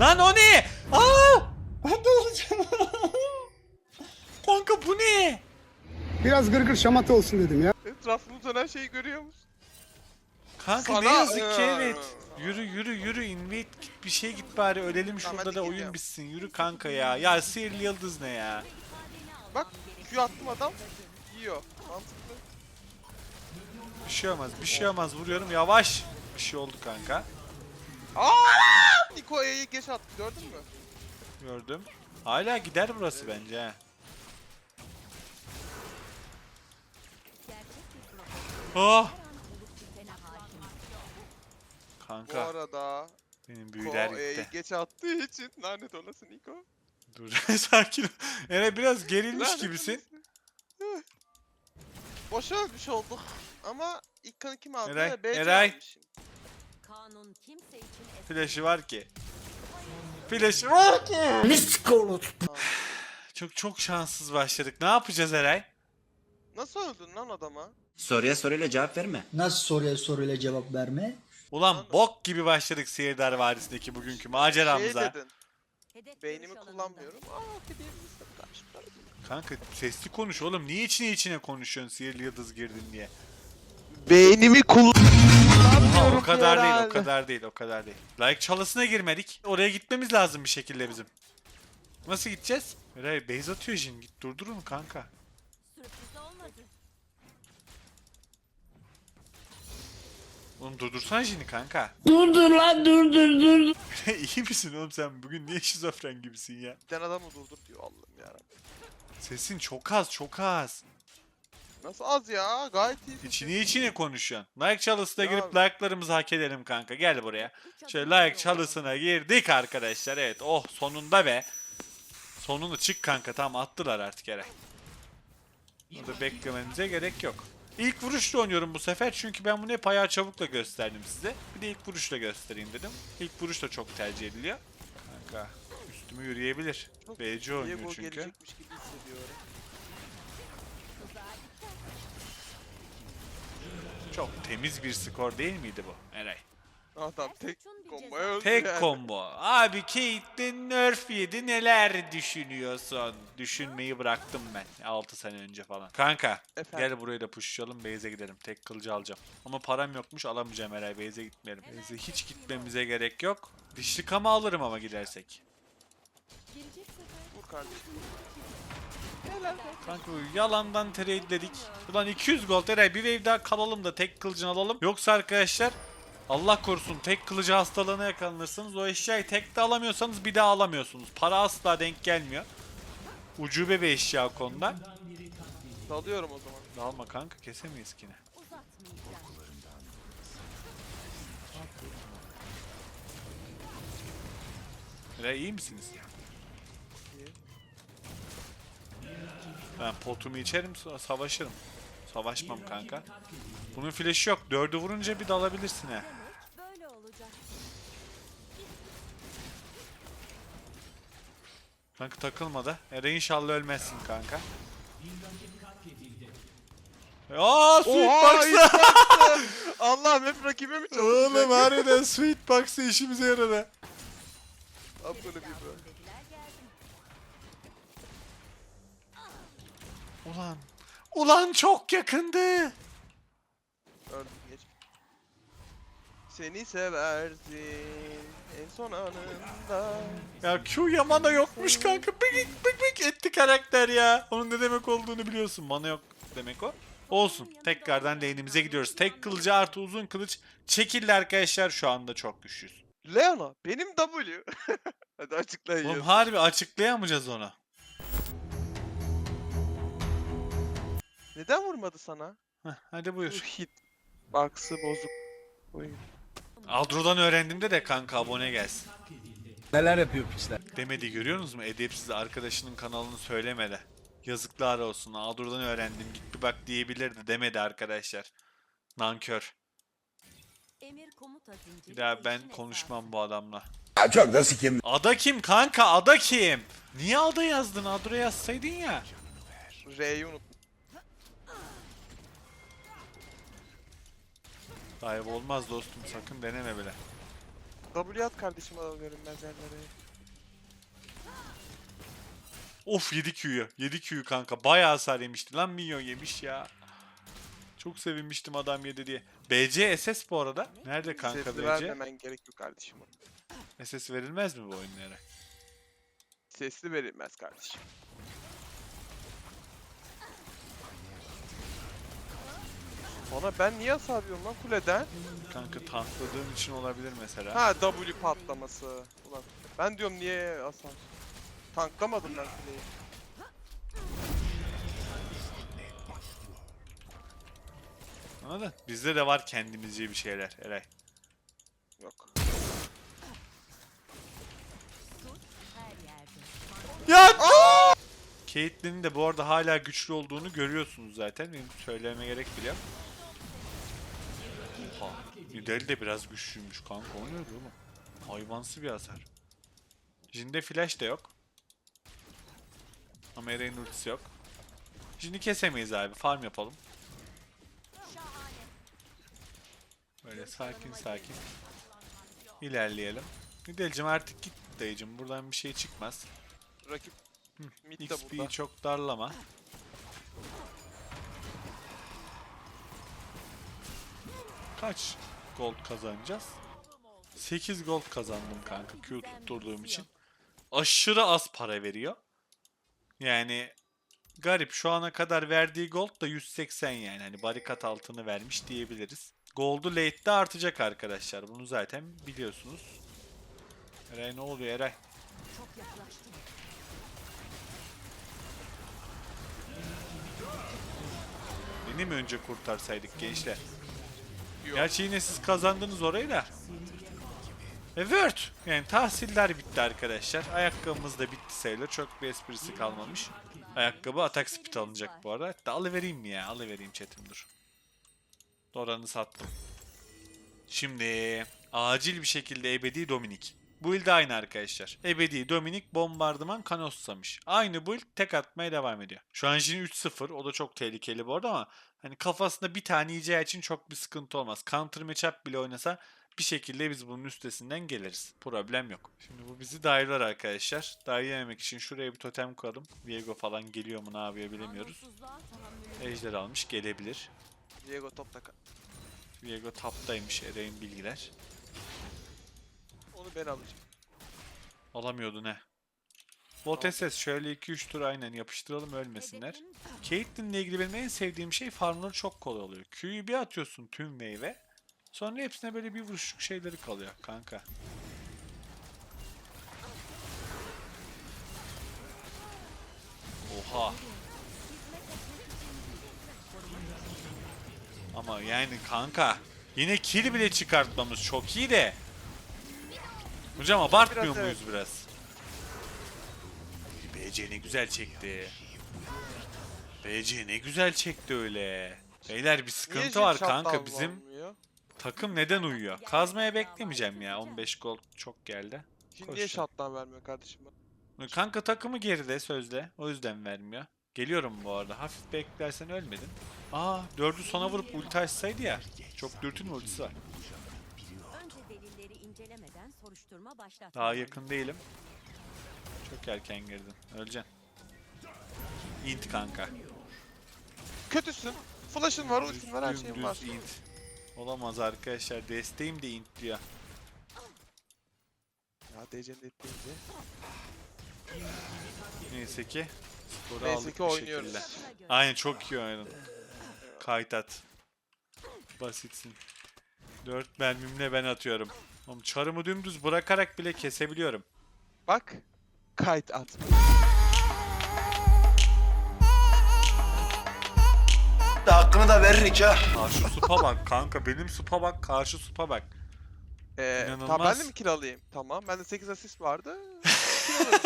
Lan o ne? Aa! Ben de olacağım. Kanka bu ne? Biraz gırgır şamata olsun dedim ya. Etrafımızda her şeyi görüyor musun? Kanka Sana- ne yazık ki evet. Yürü yürü yürü invade git bir şey git bari ölelim Tamam, şurada hadi da oyun gidiyorum. bitsin. Yürü kanka ya. Ya sihirli yıldız ne ya? Bak Q attım adam yiyor. Mantıklı. Bir şey olmaz bir şey olmaz vuruyorum yavaş. Bir şey oldu kanka. Aa! Niko E'yi geç attı gördün mü? Gördüm. Hala gider burası bence ha. Oh! Bu Kanka arada benim Niko büyüler E'yi gitti. geç attığı için lanet olası Niko. Dur sakin ol. Ere biraz gerilmiş Lanet gibisin. olası. Boşa ölmüş olduk. Ama ilk kanı kim aldı? Eray, Eray. almışım. Flash'ı var ki. Flash'ı var ki. Çok çok şanssız başladık. Ne yapacağız Eray? Nasıl öldün lan adama? Soruya soruyla cevap verme. Nasıl soruya soruyla cevap verme? Ulan bok gibi başladık Sihirdar Vadisi'ndeki bugünkü Şey maceramıza. dedin. hedef Beynimi kullanmıyorum. Aa diyebilirsin karşı Kanka sesli konuş oğlum. Niye içine içine konuşuyorsun sihirli yıldız girdin diye? Beynimi kullanmıyorum. Ha, o kadar değil, o kadar değil, o kadar değil. Like çalısına girmedik. Oraya gitmemiz lazım bir şekilde bizim. Nasıl gideceğiz? Eray base atıyor Jin. Git durdur onu kanka. Sürpriz olmadı. Oğlum durdursana Jin'i kanka. Durdur lan durdur dur. İyi misin oğlum sen? Bugün niye şizofren gibisin ya? Bir tane adamı durdur diyor Allah'ım yarabbim. Sesin çok az, çok az. Nasıl az ya? Gayet iyi. İçine içine konuşuyorsun. Like çalısına Ya- girip like'larımızı hak edelim kanka. Gel buraya. Şöyle like çalısına girdik arkadaşlar. Evet oh sonunda be. Sonunda çık kanka tamam attılar artık Eray. Burada beklemenize gerek yok. İlk vuruşla oynuyorum bu sefer çünkü ben bunu hep ayağı çabukla gösterdim size. Bir de ilk vuruşla göstereyim dedim. İlk vuruş da çok tercih ediliyor. Kanka üstüme yürüyebilir. Çok BC oynuyor çünkü. gelecekmiş gibi hissediyorum. Çok temiz bir skor değil miydi bu Eray? Adam tek komboya öldü Tek yani. combo. Abi Caitlyn nerf yedi neler düşünüyorsun? Düşünmeyi bıraktım ben 6 sene önce falan. Kanka Efendim? gel buraya da pushlayalım base'e gidelim. Tek kılıcı alacağım. Ama param yokmuş alamayacağım herhalde base'e gitmeyelim. Base'e hiç gitmemize gerek yok. Dişli kama alırım ama gidersek. Gelecek sefer Vur kardeşim. Kanka yalandan trade'ledik. Ulan 200 gold Eray bir wave daha kalalım da tek kılıcını alalım. Yoksa arkadaşlar Allah korusun tek kılıcı hastalığına yakalanırsanız o eşyayı tek de alamıyorsanız bir daha alamıyorsunuz. Para asla denk gelmiyor. Ucube bir eşya konuda. Dalıyorum o zaman. Alma kanka kesemeyiz ki ne. uzatmayacağım. Eray iyi misiniz? İyi. Ben potumu içerim sa- savaşırım. Savaşmam kanka. Bunun flash'i yok. Dördü vurunca bir dalabilirsin he. Böyle olacak. Kanka takılma da. Eray inşallah ölmezsin kanka. Aa sweet Oha, box'a. Allah'ım hep rakibe mi çalışacak? Oğlum harbiden sweet box'a işimize yaradı. Ab böyle bir böyle. Dediler geldim. Ulan. Ulan çok yakındı. Öldüm geç. Seni seversin en son anında. Ya Q Yamana yokmuş kanka. Bık bık bık etti karakter ya. Onun ne demek olduğunu biliyorsun. Mana yok demek o. Olsun. Tekrardan lane'imize gidiyoruz. Tek kılıcı artı uzun kılıç. Çekildi arkadaşlar. Şu anda çok güçlüyüz. Leona benim W. Hadi açıklayın. Oğlum harbi açıklayamayacağız onu. Neden vurmadı sana? Heh, hadi buyur. Hit. Box'ı bozuk. Oyun. Aldro'dan öğrendiğimde de kanka abone gelsin. Neler yapıyor piçler? Demedi görüyorsunuz mu? Edepsiz arkadaşının kanalını söylemedi. Yazıklar olsun. Aldro'dan öğrendim. Git bir bak diyebilirdi demedi arkadaşlar. Nankör. Emir komuta zinciri. Bir daha ben konuşmam bu adamla. Çok da sikim. Ada kim kanka? Ada kim? Niye Ada yazdın? Adro yazsaydın ya. R'yi unuttum. Dive olmaz dostum sakın deneme bile. W at kardeşim adam görünmez yerlere. Of 7 Q'yu. 7 Q'yu kanka. Bayağı hasar yemişti. Lan minyon yemiş ya. Çok sevinmiştim adam yedi diye. BC SS bu arada. Nerede kanka Sesli BC? vermemen gerekiyor kardeşim. SS verilmez mi bu oyunlara? Sesli verilmez kardeşim. Bana ben niye hasar yiyorum lan kuleden? Kanka tankladığın için olabilir mesela. Ha W patlaması. Ulan ben diyorum niye hasar? Tanklamadım ben kuleyi. Anladın? Bizde de var kendimizce bir şeyler Eray. Yok. Ya! Caitlyn'in de bu arada hala güçlü olduğunu görüyorsunuz zaten. Benim söylememe gerek bile yok. Oha. Nidal de biraz güçlüymüş kanka. O ne oğlum? Hayvansı bir hasar. Jinde flash de yok. Ama Eray'ın ultisi yok. Şimdi kesemeyiz abi. Farm yapalım. Böyle sakin sakin. İlerleyelim. Nidal'cim artık git dayıcım. Buradan bir şey çıkmaz. Rakip mid de XP'yi burada. çok darlama. Kaç gold kazanacağız? 8 gold kazandım kanka Q tutturduğum için. Aşırı az para veriyor. Yani garip şu ana kadar verdiği gold da 180 yani hani barikat altını vermiş diyebiliriz. Gold'u late'de artacak arkadaşlar. Bunu zaten biliyorsunuz. Eray ne oluyor Eray? Çok. Beni mi önce kurtarsaydık gençler? Gerçi yine siz kazandınız orayı da. Evet. Yani tahsiller bitti arkadaşlar. Ayakkabımız da bitti sayılır. Çok bir esprisi kalmamış. Ayakkabı atak speed alınacak bu arada. Hatta alıvereyim mi ya? Alıvereyim chatim dur. Doran'ı sattım. Şimdi acil bir şekilde ebedi Dominik. Build aynı arkadaşlar. Ebedi Dominik bombardıman Kanossamış. Aynı build tek atmaya devam ediyor. Şu an Jin 3-0. O da çok tehlikeli bu arada ama hani kafasında bir tane yiyeceği için çok bir sıkıntı olmaz. Counter matchup bile oynasa bir şekilde biz bunun üstesinden geliriz. Problem yok. Şimdi bu bizi dayılar arkadaşlar. Dayı yememek için şuraya bir totem koyalım. Viego falan geliyor mu ne yapıyor bilemiyoruz. Ejder almış gelebilir. Diego top taka. Viego taptaymış Eray'ın bilgiler. Onu ben alacağım. Alamıyordu ne? Bot SS şöyle 2-3 tur aynen yapıştıralım ölmesinler. Caitlyn'le ilgili benim en sevdiğim şey farmları çok kolay oluyor. Q'yu bir atıyorsun tüm meyve. Sonra hepsine böyle bir vuruşluk şeyleri kalıyor kanka. Oha. Ama yani kanka yine kill bile çıkartmamız çok iyi de. Hocam abartmıyor Biraz muyuz biraz? BC ne güzel çekti. BC ne güzel çekti öyle. Beyler bir sıkıntı var kanka bizim olmuyor? takım neden uyuyor? Kazmaya beklemeyeceğim ya 15 gol çok geldi. Şimdi niye shutdown vermiyor kardeşim? Kanka takımı geride sözde o yüzden vermiyor. Geliyorum bu arada hafif beklersen ölmedin. Aa dördü sona vurup ulti açsaydı ya. Çok dürtün ultisi var. önce delilleri incelemeden soruşturma başlat. Daha yakın değilim. Çok erken girdin. Öleceksin. Int kanka. Kötüsün. Flash'ın var, ultin var, her şeyin var. İnt. Olamaz arkadaşlar. Desteğim de int diyor. Ya DC'nin ettiğince. Neyse ki. Skoru Neyse aldık ki bir oynuyoruz. şekilde. Aynen çok iyi oynadın. Kayıt at. Basitsin. 4 mermimle ben atıyorum. Oğlum çarımı dümdüz bırakarak bile kesebiliyorum. Bak. Kayıt at. Hakkını da veririk ha. Karşı supa bak kanka benim supa bak karşı supa bak. Ee, tamam ben İnanılmaz. de mi kill alayım? Tamam. Bende 8 asist vardı.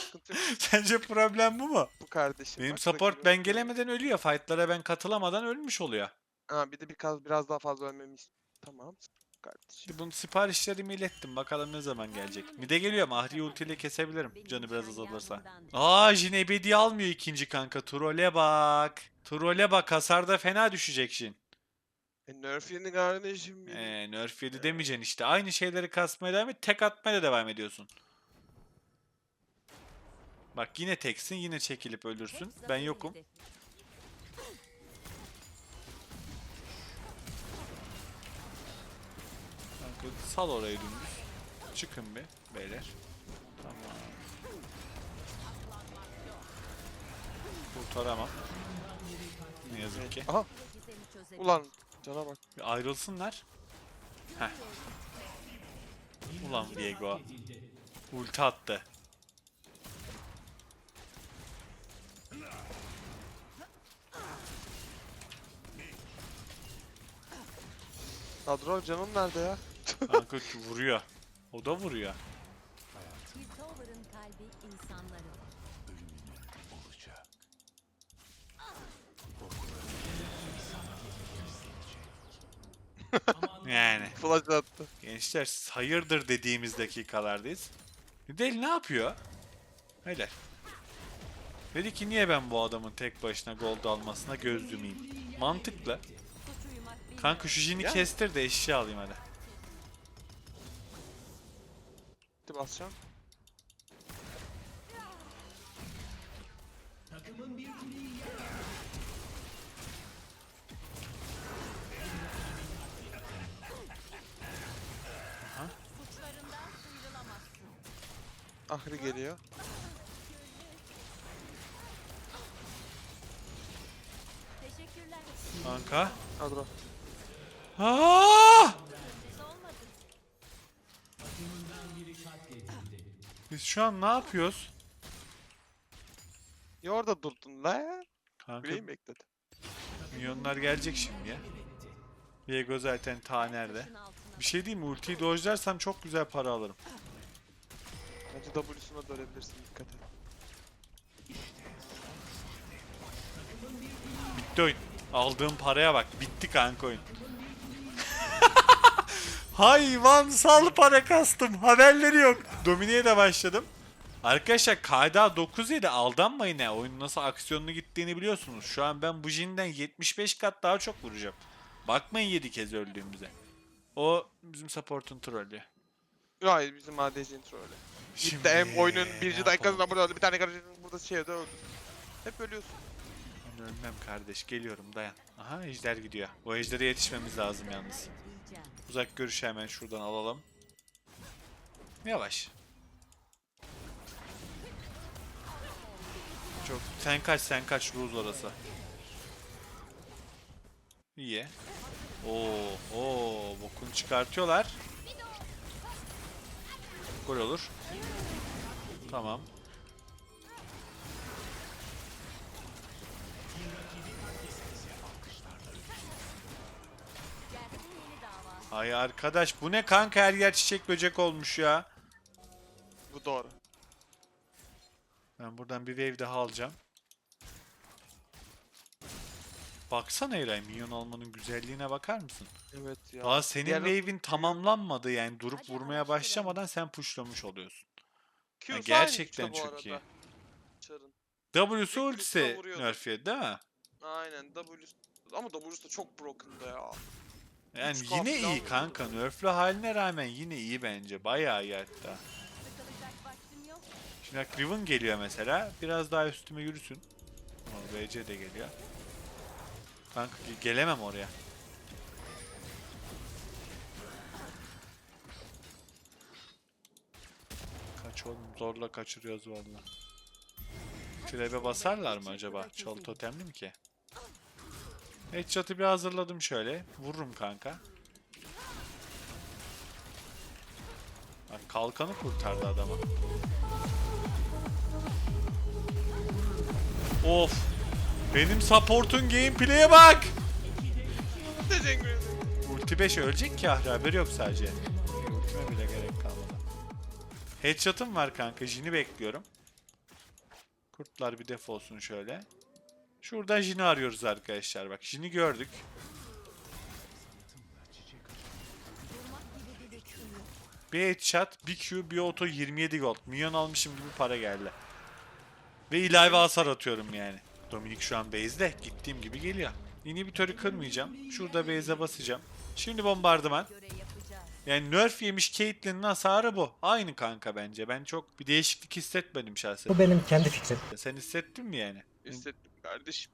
Sıkıntı yok Sence problem bu mu? bu kardeşim. Benim Bak, support ben gelemeden ölüyor. Fightlara ben katılamadan ölmüş oluyor. Ha bir de biraz biraz daha fazla ölmemi ist- Tamam. Kardeşim. Şimdi bunu siparişlerimi ilettim. Bakalım ne zaman gelecek. Mide geliyor Ahri ultiyle kesebilirim. Canı biraz azalırsa. Aa Jin ebedi almıyor ikinci kanka. Trole bak. Trole bak. Hasarda fena düşecek Jin. E nerf yeni kardeşim benim. Ee, nerf yedi demeyeceksin işte. Aynı şeyleri kasmaya devam et. Tek atmaya da devam ediyorsun. Bak yine teksin. Yine çekilip ölürsün. Ben yokum. Sal orayı dümdüz. Çıkın bir beyler. Tamam. Kurtaramam. Ne yazık ki. Aha ulan cana bak. Bir ayrılsınlar. Heh. Ulan Diego. Ulti attı. Kadro canın nerede ya? Kanka vuruyor. O da vuruyor. Piltover'ın kalbi insanları. Yani. Flash attı. Gençler hayırdır dediğimiz dakikalardayız. Deli ne yapıyor? Öyle. Dedi ki niye ben bu adamın tek başına gold almasına göz yumayım? Mantıklı. Kanka şu jini kestir de eşya alayım hadi. Gitti basacağım. suçlarından sıyrılamazsın. Ahri geliyor. Teşekkürler. Kanka. Kadro. Aa! Biz olmadı. Biz şu an ne yapıyoruz? Ya orada durdun la. Kanka Bileyim bekledi. milyonlar gelecek şimdi ya. Diego zaten ta nerede? Bir şey diyeyim mi? Ultiyi dojlarsam çok güzel para alırım. Bence W'suna dönebilirsin dikkat et. Bitti oyun. Aldığım paraya bak. Bitti kanka oyun. Hayvansal para kastım. Haberleri yok. Domine'ye de başladım. Arkadaşlar KDA 9 ile aldanmayın ya. Oyunun nasıl aksiyonlu gittiğini biliyorsunuz. Şu an ben bu jinden 75 kat daha çok vuracağım. Bakmayın 7 kez öldüğümüze. O bizim support'un trollü. Hayır bizim ADC'nin trollü. Şimdi Gitti hem oyunun birinci dakikasında burada öldü. Bir tane kardeşim burada şeyde öldü. Hep ölüyorsun. Ben ölmem kardeş. Geliyorum dayan. Aha ejder gidiyor. O ejdere yetişmemiz lazım yalnız. Uzak görüşü hemen şuradan alalım. Yavaş. Çok. Sen kaç sen kaç Ruz orası. İyi. Oo, oo, bokunu çıkartıyorlar. Gol olur. Tamam. Ay arkadaş bu ne kanka her yer çiçek böcek olmuş ya. Bu doğru. Ben buradan bir wave daha alacağım. Baksana Eray, minyon almanın güzelliğine bakar mısın? Evet ya. Daha senin Diğer- wave'in tamamlanmadı yani durup Acaba vurmaya başlamadan sen pushlamış oluyorsun. Q'su Ya aynı gerçekten işte çok iyi. Char'ın. W'su ultisi nerf yedi değil mi? Aynen W. Ama W'su da çok broken'dı ya. Yani Üç yine iyi kanka. Nerf'lü haline rağmen yine iyi bence. Bayağı iyi hatta. Şimdi bak Riven geliyor mesela. Biraz daha üstüme yürüsün. O BC de geliyor. Kanka ge- gelemem oraya. Kaç oğlum zorla kaçırıyoruz valla. Trebe basarlar mı acaba? Çalı totemli mi ki? Headshot'ı bir hazırladım şöyle. Vururum kanka. Bak kalkanı kurtardı adamı. Of. Benim support'un gameplay'e bak. Teşekkür ederim. Ulti 5 ölecek ki Ahri haberi yok sadece. Ultime bile gerek kalmadı. Headshot'ım var kanka. Jin'i bekliyorum. Kurtlar bir defolsun şöyle. Şurada Jin'i arıyoruz arkadaşlar. Bak Jin'i gördük. Bir headshot, bir Q, bir auto 27 gold. Milyon almışım gibi para geldi. Ve ilave hasar atıyorum yani. Dominik şu an base'de. Gittiğim gibi geliyor. İnhibitörü kırmayacağım. Şurada base'e basacağım. Şimdi bombardıman. Yani nerf yemiş Caitlyn'in hasarı bu. Aynı kanka bence. Ben çok bir değişiklik hissetmedim şahsen. Bu benim kendi fikrim. Sen hissettin mi yani? Hissettim kardeşim.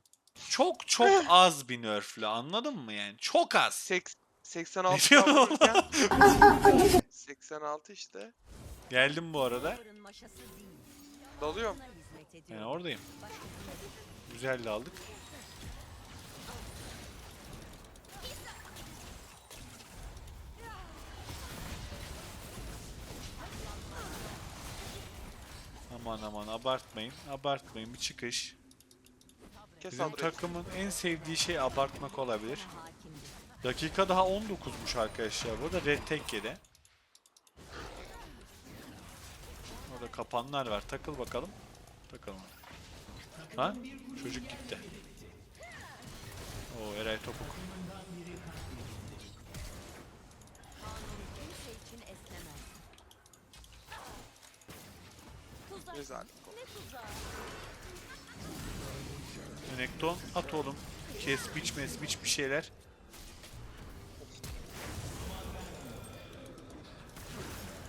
Çok çok az bir nerflü anladın mı yani? Çok az. Seks Ne 86 diyorsun oğlum? vururken 86 işte. Geldim bu arada. Dalıyorum. Hizmet ediyor. Yani oradayım. Güzel de aldık. Aman aman abartmayın. Abartmayın bir çıkış. Kes Bizim Android. takımın en sevdiği şey abartmak olabilir. Dakika daha 19'muş arkadaşlar. Burada red tek yedi. Orada kapanlar var. Takıl bakalım. Takalım. Lan çocuk gitti. Oo Eray topuk. Güzel. Enekton at oğlum. Kes biç mes biç bir şeyler.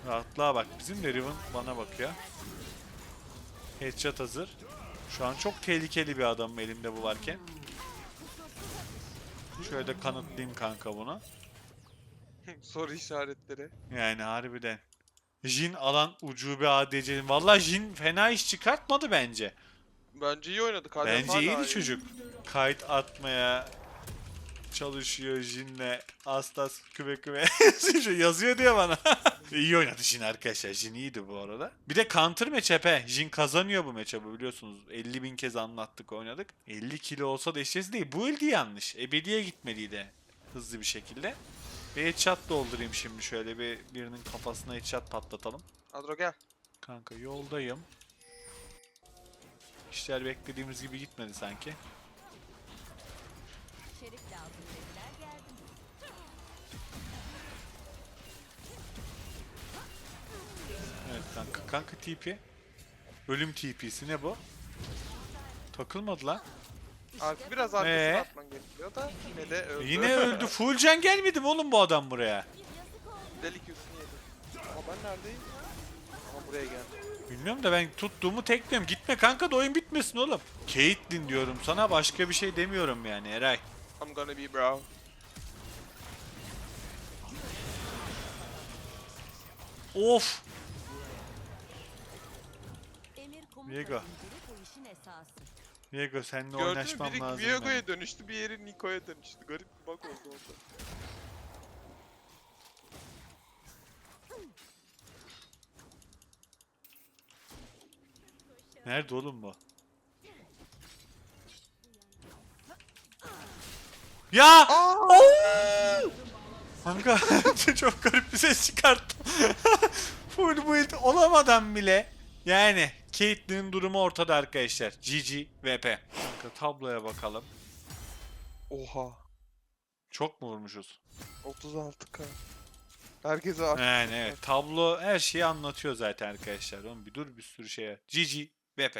Rahatlığa bak. Bizim de Riven bana bakıyor. Headshot hazır. Şu an çok tehlikeli bir adamım elimde bu varken. Şöyle de kanıtlayayım kanka bunu. Soru işaretleri. Yani harbiden. Jin alan ucube ADC'nin. Valla Jin fena iş çıkartmadı bence. Bence iyi oynadık. Hala Bence iyiydi iyi. çocuk. Kayıt atmaya çalışıyor Jin'le. Astas küme küme yazıyor diye bana. iyi oynadı Jin arkadaşlar. Jin iyiydi bu arada. Bir de counter matchup he. Jin kazanıyor bu matchup'ı biliyorsunuz. 50 bin kez anlattık oynadık. 50 kilo olsa da eşyası değil. Bu elde yanlış. Ebediye gitmeliydi. Hızlı bir şekilde. Bir headshot doldurayım şimdi şöyle bir birinin kafasına headshot patlatalım. Adro gel. Kanka yoldayım. İşler beklediğimiz gibi gitmedi sanki. Kanka. TP. Ölüm TP'si ne bu? Takılmadı lan. Artık biraz arkasına Ee? atman gerekiyor da yine de öldü. Yine öldü. Full can gelmedi mi oğlum bu adam buraya? Delik üstünü yedi. Ama ben neredeyim? Ama buraya geldi. Bilmiyorum da ben tuttuğumu tekliyorum. Gitme kanka da oyun bitmesin oğlum. Caitlyn diyorum sana başka bir şey demiyorum yani Eray. I'm gonna be bro. Of. Viego. Diego seninle Gördün mü? oynaşmam Biri lazım. Viego'ya benim. dönüştü, bir yeri Niko'ya dönüştü. Garip bir bak oldu orada. Nerede oğlum bu? Ya! Oo! Kanka çok garip bir ses çıkarttım. Full build olamadan bile. Yani Caitlyn'in durumu ortada arkadaşlar. GG VP. Kanka tabloya bakalım. Oha. Çok mu vurmuşuz? 36k. Herkese at. Yani evet tablo her şeyi anlatıyor zaten arkadaşlar. Oğlum bir dur bir sürü şey. var. GG VP.